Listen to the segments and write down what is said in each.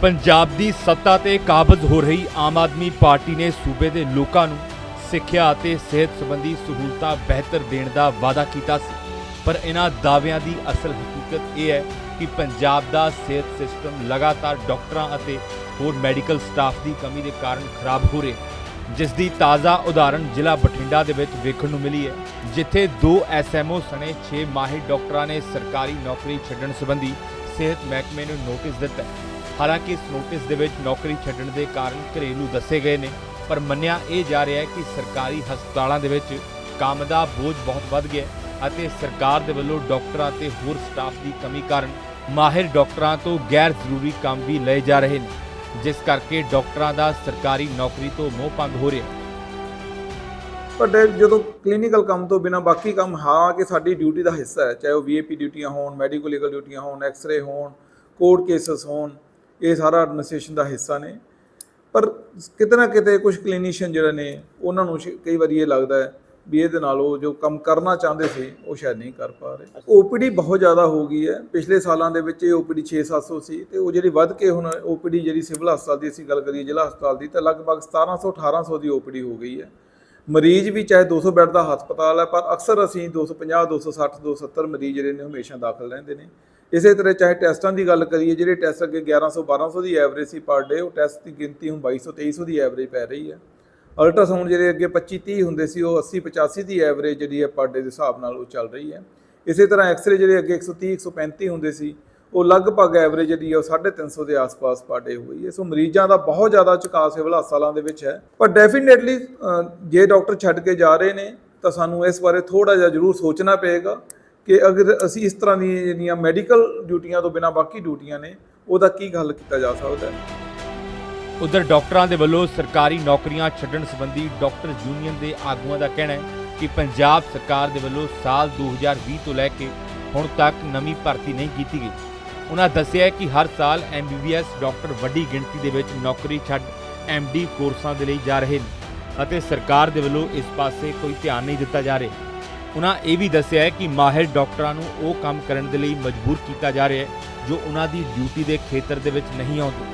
ਪੰਜਾਬ ਦੀ ਸੱਤਾ ਤੇ ਕਾਬਜ਼ ਹੋ ਰਹੀ ਆਮ ਆਦਮੀ ਪਾਰਟੀ ਨੇ ਸੂਬੇ ਦੇ ਲੋਕਾਂ ਨੂੰ ਸਿੱਖਿਆ ਅਤੇ ਸਿਹਤ ਸੰਬੰਧੀ ਸਹੂਲਤਾਂ ਬਿਹਤਰ ਦੇਣ ਦਾ ਵਾਅਦਾ ਕੀਤਾ ਸੀ। ਪਰ ਇਹਨਾਂ ਦਾਅਵਿਆਂ ਦੀ ਅਸਲ ਹਕੀਕਤ ਇਹ ਹੈ ਕਿ ਪੰਜਾਬ ਦਾ ਸਿਹਤ ਸਿਸਟਮ ਲਗਾਤਾਰ ਡਾਕਟਰਾਂ ਅਤੇ ਹੋਰ ਮੈਡੀਕਲ ਸਟਾਫ ਦੀ ਕਮੀ ਦੇ ਕਾਰਨ ਖਰਾਬ ਹੋ ਰਿਹਾ ਜਿਸ ਦੀ ਤਾਜ਼ਾ ਉਦਾਹਰਣ ਜ਼ਿਲ੍ਹਾ ਬਠਿੰਡਾ ਦੇ ਵਿੱਚ ਵੇਖਣ ਨੂੰ ਮਿਲੀ ਹੈ, ਜਿੱਥੇ ਦੋ ਐਸਐਮਓ ਸਣੇ 6 ਮਾਹਿਰ ਡਾਕਟਰਾਂ ਨੇ ਸਰਕਾਰੀ ਨੌਕਰੀ ਛੱਡਣ ਸੰਬੰਧੀ ਸਿਹਤ ਮਹਿਕਮੇ ਨੂੰ ਨੋਟਿਸ ਦਿੱਤਾ ਹੈ। ਹਾਲਾਂਕਿ ਇਸ ਨੋਟਿਸ ਦੇ ਵਿੱਚ ਨੌਕਰੀ ਛੱਡਣ ਦੇ ਕਾਰਨ ਘਰੇਲੂ ਦੱਸੇ ਗਏ ਨੇ, ਪਰ ਮੰਨਿਆ ਇਹ ਜਾ ਰਿਹਾ ਹੈ ਕਿ ਸਰਕਾਰੀ ਹਸਪਤਾਲਾਂ ਦੇ ਵਿੱਚ ਕੰਮ ਦਾ ਬੋਝ ਬਹੁਤ ਵੱਧ ਗਿਆ ਅਤੇ ਸਰਕਾਰ ਦੇ ਵੱਲੋਂ ਡਾਕਟਰਾਂ ਤੇ ਹੋਰ ਸਟਾਫ ਦੀ ਕਮੀ ਕਾਰਨ ਮਾਹਿਰ ਡਾਕਟਰਾਂ ਤੋਂ ਗੈਰ ਜ਼ਰੂਰੀ ਕੰਮ ਵੀ ਲਏ ਜਾ ਰਹੇ ਨੇ, ਜਿਸ ਕਰਕੇ ਡਾਕਟਰਾਂ ਦਾ ਸਰਕਾਰੀ ਨੌਕਰੀ ਤੋਂ ਮੋਹ ਭੰਗ ਹੋ ਰਿਹਾ ਹੈ। ਬਟ ਜਦੋਂ ਕਲੀਨਿਕਲ ਕੰਮ ਤੋਂ ਬਿਨਾ ਬਾਕੀ ਕੰਮ, ਹਾਂ, ਕਿ ਸਾਡੀ ਡਿਊਟੀ ਦਾ ਹਿੱਸਾ ਹੈ, ਚਾਹੇ ਉਹ ਵੀਏਪੀ ਡਿਊਟੀਆਂ ਹੋਣ ਮੈਡੀਕਲ ਲੀਗਲ ਡਿਊਟੀਆਂ ਹੋਣ ਐਕਸ-ਰੇ ਹੋਣ ਕੋਰਟ ਕੇਸਸ ਹੋਣ ਇਹ ਸਾਰਾ ਐਡਮਿਨਿਸਟ੍ਰੇਸ਼ਨ ਦਾ ਹਿੱਸਾ ਨੇ। ਪਰ ਕਿਤੇ ਨਾ ਕਿਤੇ ਕੁਝ ਕਲੀਨੀਸ਼ੀਅਨ ਜਿਹੜੇ ਨੇ ਉਹਨਾਂ ਨੂੰ ਕਈ ਵਾਰੀ ਇਹ ਲੱਗਦਾ ਹੈ ਵੀ ਇਹਦੇ ਨਾਲ ਉਹ ਜੋ ਕੰਮ ਕਰਨਾ ਚਾਹੁੰਦੇ ਸੀ ਉਹ ਸ਼ਾਇਦ ਨਹੀਂ ਕਰ ਪਾ ਰਹੇ। ਓਪੀਡੀ ਬਹੁਤ ਜ਼ਿਆਦਾ ਹੋ ਗਈ ਹੈ। ਪਿਛਲੇ ਸਾਲਾਂ ਦੇ ਵਿੱਚ ਇਹ ਓਪੀਡੀ 6-700 ਸੀ ਤੇ ਉਹ ਜਿਹੜੀ ਵੱਧ ਕੇ ਹੁਣ ਓਪੀਡੀ ਜਿਹੜੀ ਸਿਵਲ ਹਸਪਤਾਲ ਦੀ ਅਸੀਂ ਗੱਲ ਕਰੀਏ ਜ਼ਿਲ੍ਹਾ ਹਸਪਤਾਲ ਦੀ ਤਾਂ ਲਗਭਗ 1700-1800 ਦੀ ਓਪੀਡੀ ਹੋ ਗਈ ਹੈ। ਮਰੀਜ਼ ਵੀ ਚਾਹੇ 200 ਬੈੱਡ ਦਾ ਹਸਪਤਾਲ ਹੈ ਪਰ ਅਕਸਰ ਅਸੀਂ 250 260 270 ਮਰੀਜ਼ ਜਿਹੜੇ ਨੇ ਹਮੇਸ਼ਾ ਦਾਖਲ ਰਹਿੰਦੇ ਨੇ। ਇਸੇ ਤਰ੍ਹਾਂ ਚਾਹੇ ਟੈਸਟਾਂ ਦੀ ਗੱਲ ਕਰੀਏ, ਜਿਹੜੇ ਟੈਸਟ ਅੱਗੇ 1100 1200 ਦੀ ਐਵਰੇਜ ਸੀ ਪਰ ਡੇ, ਉਹ ਟੈਸਟ ਦੀ ਗਿਣਤੀ ਹੁਣ 2200 2300 ਦੀ ਐਵਰੇਜ ਪੈ ਰਹੀ ਹੈ। ਅਲਟਰਾਸਾਊਂਡ ਜਿਹੜੇ ਅੱਗੇ 25 30 ਹੁੰਦੇ ਸੀ, ਉਹ 80 85 ਦੀ ਐਵਰੇਜ ਜਿਹੜੀ ਹੈ ਪਰ ਡੇ ਦੇ ਹਿਸਾਬ ਨਾਲ ਉਹ ਚੱਲ ਰਹੀ ਹੈ। ਇਸੇ ਤਰ੍ਹਾਂ ਐਕਸ-ਰੇ ਜਿਹੜੇ ਅੱਗੇ 130 135 ਹੁੰਦੇ ਸੀ, ਉਹ ਲਗਭਗ ਐਵਰੇਜ ਜਿਹੜੀ ਹੈ ਉਹ 350 ਦੇ ਆਸ-ਪਾਸ ਪਰ ਡੇ ਹੋਈ ਹੈ। ਸੋ ਮਰੀਜ਼ਾਂ ਦਾ ਬਹੁਤ ਜ਼ਿਆਦਾ ਝੁਕਾਅ ਸਿਵਲ ਹਸਪਤਾਲਾਂ ਦੇ ਵਿੱਚ ਹੈ। ਪਰ ਡੈਫੀਨੇਟਲੀ ਜੇ ਡਾਕਟਰ ਛੱਡ ਕੇ ਜਾ ਰਹੇ ਨੇ, ਤਾਂ ਸਾਨੂੰ ਇਸ ਬਾਰੇ ਥੋੜਾ ਜਿਹਾ ਜ਼ਰੂਰ ਸੋਚਣਾ ਪਏਗਾ। ਕਿ ਅਗਰ ਅਸੀਂ ਇਸ ਤਰ੍ਹਾਂ ਦੀਆਂ ਜਿਹੜੀਆਂ ਮੈਡੀਕਲ ਡਿਊਟੀਆਂ ਤੋਂ ਬਿਨਾਂ ਬਾਕੀ ਡਿਊਟੀਆਂ ਨੇ, ਉਹਦਾ ਕੀ ਹੱਲ ਕੀਤਾ ਜਾ ਸਕਦਾ ਹੈ? ਉਧਰ ਡਾਕਟਰਾਂ ਦੇ ਵੱਲੋਂ ਸਰਕਾਰੀ ਨੌਕਰੀਆਂ ਛੱਡਣ ਸੰਬੰਧੀ ਡਾਕਟਰ ਯੂਨੀਅਨ ਦੇ ਆਗੂਆਂ ਦਾ ਕਹਿਣਾ ਹੈ ਕਿ ਪੰਜਾਬ ਸਰਕਾਰ ਦੇ ਵੱਲੋਂ ਸਾਲ 2020 ਤੋਂ ਲੈ ਕੇ ਹੁਣ ਤੱਕ ਨਵੀਂ ਭਰਤੀ ਨਹੀਂ ਕੀਤੀ ਗਈ। ਉਹਨਾਂ ਦੱਸਿਆ ਕਿ ਹਰ ਸਾਲ ਐਮਬੀਬੀਐਸ ਡਾਕਟਰ ਵੱਡੀ ਗਿਣਤੀ ਦੇ ਵਿੱਚ ਨੌਕਰੀ ਛੱਡ ਐਮਡੀ ਕੋਰਸਾਂ ਦੇ ਲਈ ਜਾ ਰਹੇ ਨੇ ਅਤੇ ਸਰਕਾਰ ਦੇ ਵੱਲੋਂ ਇਸ ਪਾਸੇ ਕੋਈ ਧਿਆਨ ਨਹੀਂ ਦਿੱਤਾ ਜਾ ਰਿਹਾ। ਉਹਨਾਂ ਇਹ ਵੀ ਦੱਸਿਆ ਹੈ ਕਿ ਮਾਹਿਰ ਡਾਕਟਰਾਂ ਨੂੰ ਉਹ ਕੰਮ ਕਰਨ ਦੇ ਲਈ ਮਜਬੂਰ ਕੀਤਾ ਜਾ ਰਿਹਾ ਹੈ, ਜੋ ਉਹਨਾਂ ਦੀ ਡਿਊਟੀ ਦੇ ਖੇਤਰ ਦੇ ਵਿੱਚ ਨਹੀਂ ਆਉਂਦੇ।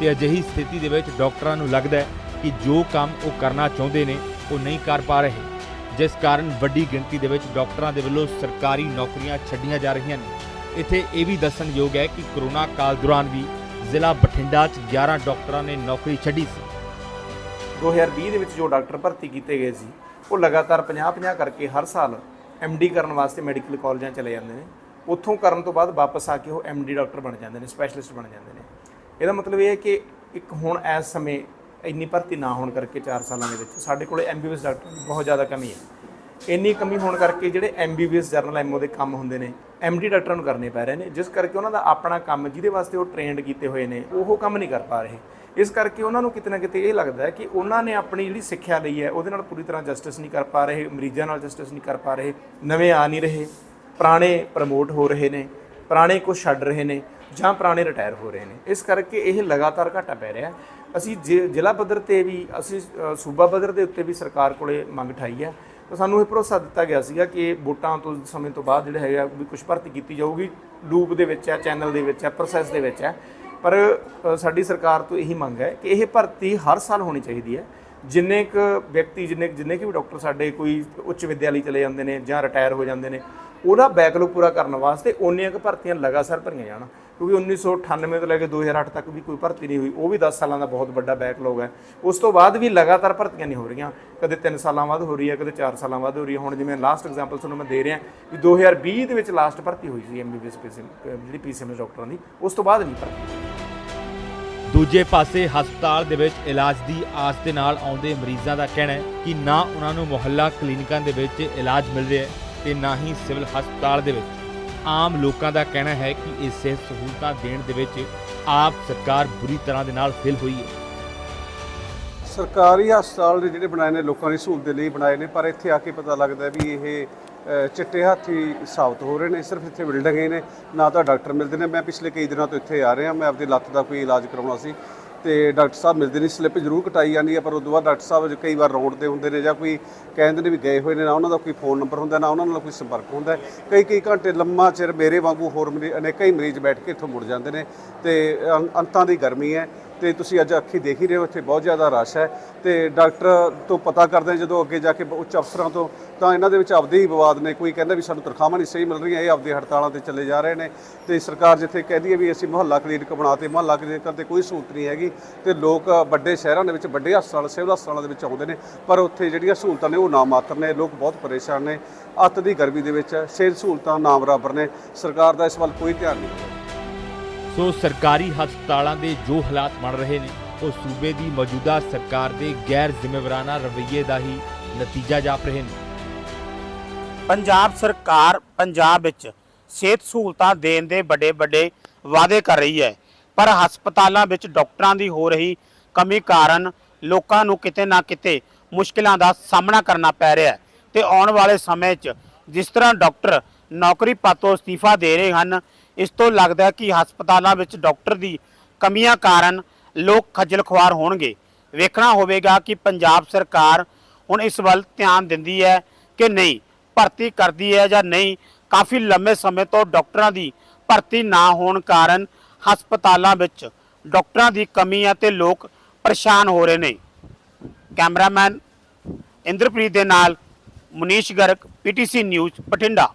ਤੇ ਅਜਿਹੀ ਸਥਿਤੀ ਦੇ ਵਿੱਚ ਡਾਕਟਰਾਂ ਨੂੰ ਲੱਗਦਾ ਹੈ ਕਿ ਜੋ ਕੰਮ ਉਹ ਕਰਨਾ ਚਾਹੁੰਦੇ ਨੇ, ਉਹ ਨਹੀਂ ਕਰ ਪਾ ਰਹੇ। ਜਿਸ ਕਾਰਨ ਵੱਡੀ ਗਿਣਤੀ ਦੇ ਵਿੱਚ ਡਾਕਟਰਾਂ ਦੇ ਵੱਲੋਂ ਸਰਕਾਰੀ ਨੌਕਰੀਆਂ ਛੱਡੀਆਂ ਜਾ ਰਹੀਆਂ ਨੇ। ਇੱਥੇ ਇਹ ਵੀ ਦੱਸਣਯੋਗ ਹੈ ਕਿ ਕਰੋਨਾ ਕਾਲ ਦੌਰਾਨ ਵੀ ਜ਼ਿਲ੍ਹਾ ਬਠਿੰਡਾ 'ਚ 11 ਡਾਕਟਰਾਂ ਨੇ ਨੌਕਰੀ ਛੱਡੀ ਸੀ। 2020 ਦੇ ਵਿੱਚ ਜੋ ਡਾਕਟਰ ਭਰਤੀ ਕੀਤੇ ਗਏ ਸੀ ਉਹ ਲਗਾਤਾਰ 50-50 ਕਰਕੇ ਹਰ ਸਾਲ ਡੀ ਕਰਨ ਵਾਸਤੇ ਮੈਡੀਕਲ ਕਾਲਜਾਂ ਚਲੇ ਜਾਂਦੇ ਨੇ। ਉੱਥੋਂ ਕਰਨ ਤੋਂ ਬਾਅਦ ਵਾਪਸ ਆ ਕੇ ਉਹ ਡੀ ਡਾਕਟਰ ਬਣ ਜਾਂਦੇ ਨੇ, ਸਪੈਸ਼ਲਿਸਟ ਬਣ ਜਾਂਦੇ ਨੇ। ਇਹਦਾ ਮਤਲਬ ਇਹ ਹੈ ਕਿ ਇੱਕ ਹੁਣ ਇਸ ਸਮੇਂ ਇੰਨੀ ਭਰਤੀ ਨਾ ਹੋਣ ਕਰਕੇ 4 ਸਾਲਾਂ ਦੇ ਵਿੱਚ ਸਾਡੇ ਕੋਲੇ ਐਮਬੀਬੀਐਸ ਡਾਕਟਰਾਂ ਦੀ ਬਹੁਤ ਜ਼ਿਆਦਾ ਕਮੀ ਹੈ। ਇੰਨੀ ਕਮੀ ਹੋਣ ਕਰਕੇ ਜਿਹੜੇ ਐਮਬੀਬੀਐਸ ਜਰਨਲ ਐਮਓ ਦੇ ਕੰਮ ਹੁੰਦੇ ਨੇ ਐਮਡੀ ਡਾਕਟਰਾਂ ਨੂੰ ਕਰਨੇ ਪੈ ਰਹੇ ਨੇ, ਜਿਸ ਕਰਕੇ ਉਹਨਾਂ ਦਾ ਆਪਣਾ ਕੰਮ ਜਿਹਦੇ ਵਾਸਤੇ ਉਹ ਟ੍ਰੇਨਡ ਕੀਤੇ ਹੋਏ ਨੇ, ਉਹ ਕੰਮ ਨਹੀਂ ਕਰ ਪਾ ਰਹੇ। ਇਸ ਕਰਕੇ ਉਹਨਾਂ ਨੂੰ ਕਿਤੇ ਨਾ ਕਿਤੇ ਇਹ ਲੱਗਦਾ ਹੈ ਕਿ ਉਹਨਾਂ ਨੇ ਆਪਣੀ ਜਿਹੜੀ ਸਿੱਖਿਆ ਲਈ ਹੈ, ਉਹਦੇ ਨਾਲ ਪੂਰੀ ਤਰ੍ਹਾਂ ਜਸਟਿਸ ਨਹੀਂ ਕਰ ਪਾ ਰਹੇ, ਮਰੀਜ਼ਾਂ ਨਾਲ ਜਸਟਿਸ ਨਹੀਂ ਕਰ ਪਾ ਰਹੇ, ਨਵੇਂ ਆ ਨਹੀਂ ਰਹੇ, ਪੁਰਾਣੇ ਪ੍ਰਮੋਟ ਹੋ ਰਹੇ ਨੇ, ਪੁਰਾਣੇ ਕੁਝ ਛੱਡ ਰਹੇ ਨੇ ਜਾਂ ਪੁਰਾਣੇ ਰਿਟਾਇਰ ਹੋ ਰਹੇ ਨੇ। ਇਸ ਕਰਕੇ ਇਹ ਲਗਾਤਾਰ ਘਾਟਾ ਪੈ ਰਿਹਾ ਅਸੀਂ ਜਿ- ਜ਼ਿਲ੍ਹਾ ਪੱਧਰ ਤੇ ਵੀ, ਅਸੀਂ ਸੂਬਾ ਪੱਧਰ ਦੇ ਉੱਤੇ ਵੀ ਸਰਕਾਰ ਕੋਲੇ ਮੰਗ ਠਾਈ ਹੈ, ਤਾਂ ਸਾਨੂੰ ਇਹ ਭਰੋਸਾ ਦਿੱਤਾ ਗਿਆ ਸੀਗਾ ਕਿ ਇਹ ਵੋਟਾਂ ਤੋਂ, ਸਮੇਂ ਤੋਂ ਬਾਅਦ ਜਿਹੜੇ ਹੈਗਾ ਵੀ ਕੁਝ ਭਰਤੀ ਕੀਤੀ ਜਾਊਗੀ, ਲੂਪ ਦੇ ਵਿੱਚ ਹੈ, ਚੈਨਲ ਦੇ ਵਿੱਚ ਹੈ ਪ੍ਰੋਸੈਸ ਦੇ ਵਿੱਚ ਹੈ। ਪਰ ਸਾਡੀ ਸਰਕਾਰ ਤੋਂ ਇਹੀ ਮੰਗ ਹੈ ਕਿ ਇਹ ਭਰਤੀ ਹਰ ਸਾਲ ਹੋਣੀ ਚਾਹੀਦੀ ਹੈ। ਜਿੰਨੇ ਕੁ ਵਿਅਕਤੀ, ਜਿੰਨੇ ਜਿੰਨੇ ਕੁ ਵੀ ਡਾਕਟਰ ਸਾਡੇ ਕੋਈ ਉੱਚ ਵਿਦਿਆਲੀ ਚਲੇ ਜਾਂਦੇ ਨੇ ਜਾਂ ਰਿਟਾਇਰ ਹੋ ਜਾਂਦੇ ਨੇ, ਉਹਦਾ ਬੈਕਲੌਗ ਪੂਰਾ ਕਰਨ ਵਾਸਤੇ ਓਨੀਆਂ ਕੁ ਭਰਤੀਆਂ ਲਗਾਤਾਰ ਭਰੀਆਂ ਜਾਣ। ਕਿਉਂਕਿ 1998 ਤੋਂ ਲੈ ਕੇ 2008 ਤੱਕ ਵੀ ਕੋਈ ਭਰਤੀ ਨਹੀਂ ਹੋਈ, ਉਹ ਵੀ 10 ਸਾਲਾਂ ਦਾ ਬਹੁਤ ਵੱਡਾ ਬੈਕਲੌਗ ਹੈ। ਉਸ ਤੋਂ ਬਾਅਦ ਵੀ ਲਗਾਤਾਰ ਭਰਤੀਆਂ ਨਹੀਂ ਹੋ ਰਹੀਆਂ। ਕਦੇ 3 ਸਾਲਾਂ ਬਾਅਦ ਹੋ ਰਹੀ ਹੈ, ਕਦੇ 4 ਸਾਲਾਂ ਬਾਅਦ ਹੋ ਰਹੀ ਹੈ। ਹੁਣ ਜਿਵੇਂ ਲਾਸਟ ਐਗਜ਼ਾਮਪਲ ਤੁਹਾਨੂੰ ਮੈਂ ਦੇ ਰਿਹਾ ਕਿ 2020 ਦੇ ਵਿੱਚ ਲਾਸਟ ਭਰਤੀ ਹੋਈ ਸੀ ਐਮਬੀਬੀਐਸ ਜਿਹੜੀ ਪੀਸੀਐਮ ਡਾਕਟਰਾਂ ਦੀ, ਉਸ ਤੋਂ ਬਾਅਦ ਨਹੀਂ ਭਰਤੀ ਦੂਜੇ ਪਾਸੇ ਹਸਪਤਾਲ ਦੇ ਵਿੱਚ ਇਲਾਜ ਦੀ ਆਸ ਦੇ ਨਾਲ ਆਉਂਦੇ ਮਰੀਜ਼ਾਂ ਦਾ ਕਹਿਣਾ ਹੈ ਕਿ ਨਾ ਉਹਨਾਂ ਨੂੰ ਮੁਹੱਲਾ ਕਲੀਨਿਕਾਂ ਦੇ ਵਿੱਚ ਇਲਾਜ ਮਿਲ ਰਿਹਾ ਹੈ ਤੇ ਨਾ ਹੀ ਸਿਵਲ ਹਸਪਤਾਲ ਦੇ ਵਿੱਚ। ਆਮ ਲੋਕਾਂ ਦਾ ਕਹਿਣਾ ਹੈ ਕਿ ਇਹ ਸਿਹਤ ਸਹੂਲਤਾਂ ਦੇਣ ਦੇ ਵਿੱਚ ਆਪ ਸਰਕਾਰ ਬੁਰੀ ਤਰ੍ਹਾਂ ਦੇ ਨਾਲ ਫੇਲ ਹੋਈ ਹੈ। ਸਰਕਾਰੀ ਹਸਪਤਾਲ ਨੇ ਜਿਹੜੇ ਬਣਾਏ ਨੇ, ਲੋਕਾਂ ਦੀ ਸਹੂਲਤ ਦੇ ਲਈ ਬਣਾਏ ਨੇ, ਪਰ ਇੱਥੇ ਆ ਕੇ ਪਤਾ ਲੱਗਦਾ ਵੀ ਇਹ ਚਿੱਟੇ ਹਾਥੀ ਸਾਬਤ ਹੋ ਰਹੇ ਨੇ, ਸਿਰਫ ਇੱਥੇ ਬਿਲਡਿੰਗ ਹੀ ਨੇ, ਨਾ ਤਾਂ ਡਾਕਟਰ ਮਿਲਦੇ ਨੇ। ਮੈਂ ਪਿਛਲੇ ਕਈ ਦਿਨਾਂ ਤੋਂ ਇੱਥੇ ਆ ਰਿਹਾ, ਮੈਂ ਆਪਣੀ ਲੱਤ ਦਾ ਕੋਈ ਇਲਾਜ ਕਰਾਉਣਾ ਸੀ ਤੇ ਡਾਕਟਰ ਸਾਹਿਬ ਮਿਲਦੇ ਨਹੀਂ, ਸਲਿੱਪ ਜ਼ਰੂਰ ਕਟਾਈ ਜਾਂਦੀ ਹੈ ਪਰ ਉਦੋਂ ਬਾਅਦ ਡਾਕਟਰ ਸਾਹਿਬ ਕਈ ਵਾਰ ਰੋਡ ਤੇ ਹੁੰਦੇ ਨੇ ਜਾਂ ਕੋਈ ਕਹਿੰਦੇ ਨੇ ਵੀ ਗਏ ਹੋਏ ਨੇ, ਨਾ ਉਹਨਾਂ ਦਾ ਕੋਈ ਫੋਨ ਨੰਬਰ ਹੁੰਦਾ, ਨਾ ਉਹਨਾਂ ਨਾਲ ਕੋਈ ਸੰਪਰਕ ਹੁੰਦਾ। ਕਈ ਕਈ ਘੰਟੇ ਲੰਮਾ ਚਿਰ ਮੇਰੇ ਵਾਂਗੂ ਹੋਰ ਮਰੀ- ਅਨੇਕਾਂ ਹੀ ਮਰੀਜ਼ ਬੈਠ ਕੇ ਇੱਥੋਂ ਮੁੜ ਜਾਂਦੇ ਨੇ ਤੇ ਅੰ- ਅੰਤਾਂ ਦੀ ਗਰਮੀ ਹੈ। ਤੇ ਤੁਸੀਂ ਅੱਜ ਅੱਖੀ ਦੇਖ ਹੀ ਰਹੇ ਹੋ, ਇੱਥੇ ਬਹੁਤ ਜ਼ਿਆਦਾ ਰਸ਼ ਹੈ ਤੇ ਡਾਕਟਰ ਤੋਂ ਪਤਾ ਕਰਦੇ ਹਾਂ ਜਦੋਂ ਅੱਗੇ ਜਾ ਕੇ ਉੱਚ ਅਫਸਰਾਂ ਤੋਂ, ਤਾਂ ਇਹਨਾਂ ਦੇ ਵਿੱਚ ਆਪਦੇ ਹੀ ਵਿਵਾਦ ਨੇ। ਕੋਈ ਕਹਿੰਦਾ ਵੀ ਸਾਨੂੰ ਤਨਖਾਹਾਂ ਨਹੀਂ ਸਹੀ ਮਿਲ ਰਹੀਆਂ, ਇਹ ਆਪਦੇ ਹੜਤਾਲਾਂ ਤੇ ਚੱਲੇ ਜਾ ਰਹੇ ਨੇ ਤੇ ਸਰਕਾਰ ਜਿੱਥੇ ਕਹਿੰਦੀ ਹੈ ਵੀ ਅਸੀਂ ਮੁਹੱਲਾ ਕਲੀਨਿਕ ਬਣਾਤੇ ਮੁਹੱਲਾ ਕਲੀਨਿਕਾਂ ਤੇ ਕੋਈ ਸਹੂਲਤ ਨਹੀਂ ਹੈਗੀ ਤੇ ਲੋਕ ਵੱਡੇ ਸ਼ਹਿਰਾਂ ਦੇ ਵਿੱਚ, ਵੱਡੇ ਹਸਪਤਾਲ, ਸਿਵਲ ਹਸਪਤਾਲਾਂ ਦੇ ਵਿੱਚ ਆਉਂਦੇ ਨੇ, ਪਰ ਉੱਥੇ ਜਿਹੜੀਆਂ ਸਹੂਲਤਾਂ ਨੇ ਉਹ ਨਾ ਮਾਤਰ ਨੇ, ਲੋਕ ਬਹੁਤ ਪਰੇਸ਼ਾਨ ਨੇ। ਅੱਤ ਦੀ ਗਰਮੀ ਦੇ ਵਿੱਚ ਸਿਹਤ ਸਹੂਲਤਾਂ ਨਾ ਬਰਾਬਰ ਨੇ। ਸਰਕਾਰ ਦਾ ਇਸ ਵੱਲ ਕੋਈ ਧਿਆਨ ਨਹੀਂ। ਸੋ ਸਰਕਾਰੀ ਹਸਪਤਾਲਾਂ ਦੇ ਜੋ ਹਾਲਾਤ ਬਣ ਰਹੇ ਨੇ, ਉਹ ਸੂਬੇ ਦੀ ਮੌਜੂਦਾ ਸਰਕਾਰ ਦੇ ਗੈਰ ਜ਼ਿੰਮੇਵਾਰਾਨਾ ਰਵੱਈਏ ਦਾ ਹੀ ਨਤੀਜਾ ਜਾਪ ਰਹੇ ਨੇ। ਪੰਜਾਬ ਸਰਕਾਰ ਪੰਜਾਬ ਵਿੱਚ ਸਿਹਤ ਸਹੂਲਤਾਂ ਦੇਣ ਦੇ ਵੱਡੇ ਵੱਡੇ ਵਾਅਦੇ ਕਰ ਰਹੀ ਹੈ, ਪਰ ਹਸਪਤਾਲਾਂ ਵਿੱਚ ਡਾਕਟਰਾਂ ਦੀ ਹੋ ਰਹੀ ਕਮੀ ਕਾਰਨ ਲੋਕਾਂ ਨੂੰ ਕਿਤੇ ਨਾ ਕਿਤੇ ਮੁਸ਼ਕਿਲਾਂ ਦਾ ਸਾਹਮਣਾ ਕਰਨਾ ਪੈ ਰਿਹਾ ਹੈ ਤੇ ਆਉਣ ਵਾਲੇ ਸਮੇਂ 'ਚ ਜਿਸ ਤਰ੍ਹਾਂ ਡਾਕਟਰ ਨੌਕਰੀ ਪਾਤੋਂ ਅਸਤੀਫਾ ਦੇ ਰਹੇ ਹਨ ਇਸ ਤੋਂ ਲੱਗਦਾ ਹੈ ਕਿ ਹਸਪਤਾਲਾਂ ਵਿੱਚ ਡਾਕਟਰ ਦੀ ਕਮੀਆਂ ਕਾਰਨ ਲੋਕ ਖੱਜਲ ਖੁਆਰ ਹੋਣਗੇ। ਵੇਖਣਾ ਹੋਵੇਗਾ ਕਿ ਪੰਜਾਬ ਸਰਕਾਰ ਹੁਣ ਇਸ ਵੱਲ ਧਿਆਨ ਦਿੰਦੀ ਹੈ ਕਿ ਨਹੀਂ, ਭਰਤੀ ਕਰਦੀ ਹੈ ਜਾਂ ਨਹੀਂ। ਕਾਫੀ ਲੰਮੇ ਸਮੇਂ ਤੋਂ ਡਾਕਟਰਾਂ ਦੀ ਭਰਤੀ ਨਾ ਹੋਣ ਕਾਰਨ ਹਸਪਤਾਲਾਂ ਵਿੱਚ ਡਾਕਟਰਾਂ ਦੀ ਕਮੀ ਹੈ ਤੇ ਲੋਕ ਪਰੇਸ਼ਾਨ ਹੋ ਰਹੇ ਨੇ। ਕੈਮਰਾਮੈਨ ਇੰਦਰਪ੍ਰੀਤ ਦੇ ਨਾਲ ਮੁਨੀਸ਼ ਗਰਗ, ਪੀਟੀਸੀ ਨਿਊਜ਼, ਬਠਿੰਡਾ।